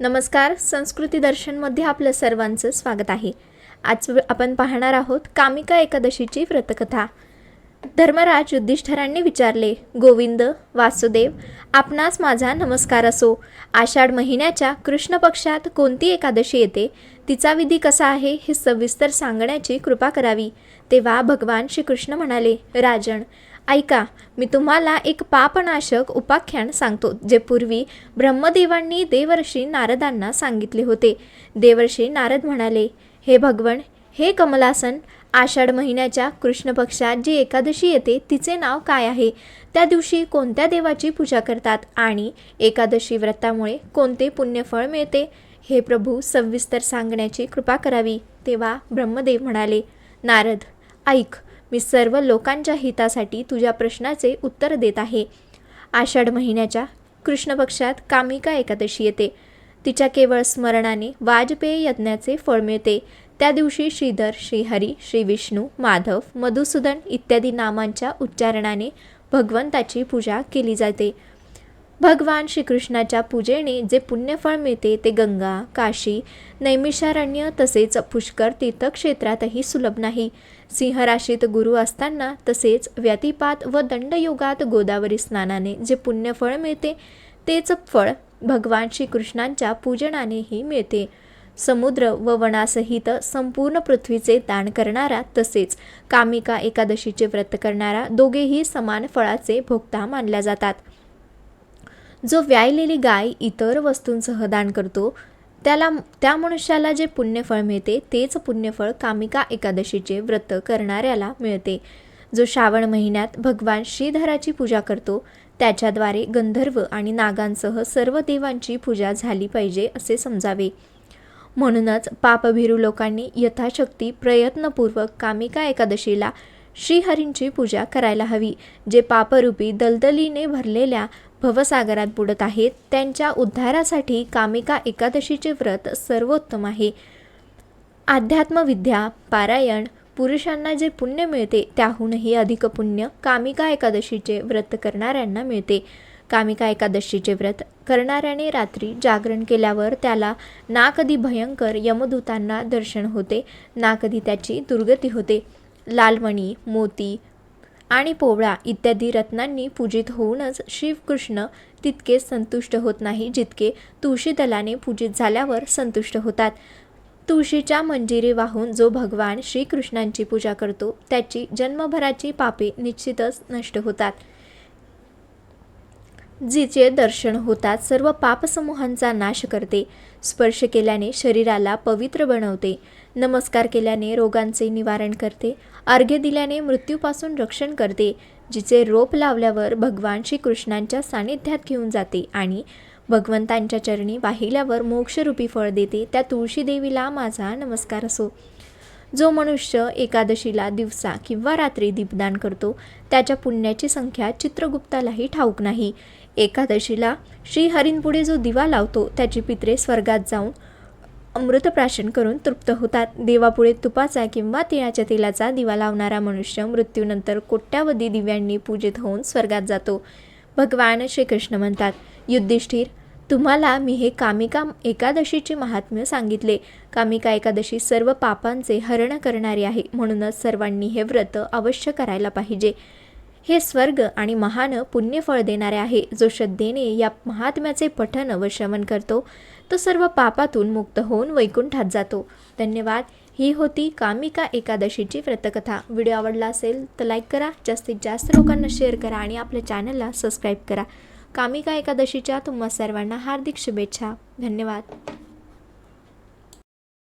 नमस्कार संस्कृती दर्शनमध्ये आपलं सर्वांचं स्वागत आहे. आज आपण पाहणार आहोत कामिका एकादशीची व्रतकथा. धर्मराज युद्धिष्ठरांनी विचारले गोविंद वासुदेव आपणास माझा नमस्कार असो. आषाढ महिन्याच्या कृष्ण पक्षात कोणती एकादशी येते? तिचा विधी कसा आहे हे सविस्तर सांगण्याची कृपा करावी. तेव्हा भगवान श्रीकृष्ण म्हणाले राजन ऐका मी तुम्हाला एक पापनाशक उपाख्यान सांगतो जे पूर्वी ब्रह्मदेवांनी देवर्षी नारदांना सांगितले होते. देवर्षी नारद म्हणाले हे भगवन हे कमलासन आषाढ महिन्याच्या कृष्ण पक्षात जी एकादशी येते तिचे नाव काय आहे? त्या दिवशी कोणत्या देवाची पूजा करतात? आणि एकादशी व्रतामुळे कोणते पुण्यफळ मिळते? हे प्रभू सविस्तर सांगण्याची कृपा करावी. तेव्हा ब्रह्मदेव म्हणाले नारद ऐक मी सर्व लोकांच्या हितासाठी तुझ्या प्रश्नाचे उत्तर देत आहे. आषाढ महिन्याच्या कृष्ण पक्षात कामिका एकादशी येते. तिच्या केवळ स्मरणाने वाजपेय यज्ञाचे फळ मिळते. त्या दिवशी श्रीधर श्रीहरी श्री विष्णू माधव मधुसूदन इत्यादी नामांच्या उच्चारणाने भगवंताची पूजा केली जाते. भगवान श्रीकृष्णाच्या पूजेने जे पुण्यफळ मिळते ते गंगा काशी नैमिषारण्य तसेच पुष्कर तीर्थक्षेत्रातही सुलभ नाही. सिंहराशीत गुरु असताना तसेच व्यतिपात व दंडयुगात गोदावरी स्नानाने जे पुण्यफळ मिळते तेच फळ भगवान श्रीकृष्णांच्या पूजनानेही मिळते. समुद्र व वनासहित संपूर्ण पृथ्वीचे दान करणारा तसेच कामिका एकादशीचे व्रत करणारा दोघेही समान फळाचे भोक्ता मानल्या जातात. जो व्यायलेली गाय इतर वस्तूंसह दान करतो त्याला त्या मनुष्याला जे पुण्यफळ मिळते तेच पुण्यफळ कामिका एकादशीचे व्रत करणाऱ्याला मिळते. जो श्रावण महिन्यात भगवान श्रीधराची पूजा करतो त्याच्याद्वारे गंधर्व आणि नागांसह सर्व देवांची पूजा झाली पाहिजे असे समजावे. म्हणूनच पापभिरू लोकांनी यथाशक्ती प्रयत्नपूर्वक कामिका एकादशीला श्रीहरींची पूजा करायला हवी जे पापरूपी दलदलीने भरलेल्या भवसागरात बुडत आहेत. त्यांच्या उद्धारासाठी कामिका एकादशीचे व्रत सर्वोत्तम आहे. अध्यात्मविद्या पारायण पुरुषांना जे पुण्य मिळते त्याहूनही अधिक पुण्य कामिका एकादशीचे व्रत करणाऱ्यांना मिळते. कामिका एकादशीचे व्रत करणाऱ्याने रात्री जागरण केल्यावर त्याला ना कधी भयंकर यमदूतांना दर्शन होते. ना कधी त्याची दुर्गती होते. लालमणी मोती आणि पोवळा इत्यादी रत्नांनी पूजित होऊनच श्रीकृष्ण तितके संतुष्ट होत नाही जितके तुळशी दलाने पूजित झाल्यावर संतुष्ट होतात. तुळशीच्या मंजिरी वाहून जो भगवान श्रीकृष्णांची पूजा करतो त्याची जन्मभराची पापे निश्चितच नष्ट होतात. जिचे दर्शन होतात सर्व पापसमूहांचा नाश करते. स्पर्श केल्याने शरीराला पवित्र बनवते. नमस्कार केल्याने रोगांचे निवारण करते. अर्घ्य दिल्याने मृत्यूपासून रक्षण करते. जिचे रोप लावल्यावर भगवान श्रीकृष्णांच्या सानिध्यात घेऊन जाते आणि भगवंतांच्या चरणी वाहिल्यावर मोक्षरूपी फळ देते. त्या तुळशी देवीला माझा नमस्कार असो. जो मनुष्य एकादशीला दिवसा किंवा रात्री दीपदान करतो त्याच्या पुण्याची संख्या चित्रगुप्तालाही ठाऊक नाही. एकादशीला श्रीहरींपुढे जो दिवा लावतो त्याची पित्रे स्वर्गात जाऊन अमृतप्राशन करून तृप्त होतात. देवापुढे तुपाचा किंवा तिळाच्या तेलाचा दिवा लावणारा मनुष्य मृत्यूनंतर कोट्यावधी दिव्यांनी पूजित होऊन स्वर्गात जातो. भगवान श्रीकृष्ण म्हणतात युधिष्ठिर तुम्हाला मी हे कामिका एकादशीचे महात्म्य सांगितले. कामिका एकादशी सर्व पापांचे हरण करणारी आहे. म्हणूनच सर्वांनी हे व्रत अवश्य करायला पाहिजे. हे स्वर्ग आणि महान पुण्यफळ देणारे आहे. जो श्रद्धेने या महात्म्याचे पठन व श्रवण करतो तो सर्व पापातून मुक्त होऊन वैकुंठात जातो. धन्यवाद. ही होती कामिका एकादशीची व्रतकथा. व्हिडिओ आवडला असेल तर लाईक करा. जास्तीत जास्त लोकांना शेअर करा आणि आपल्या चॅनलला सबस्क्राईब करा. कामिका एकादशीच्या तुम्हा सर्वांना हार्दिक शुभेच्छा. धन्यवाद.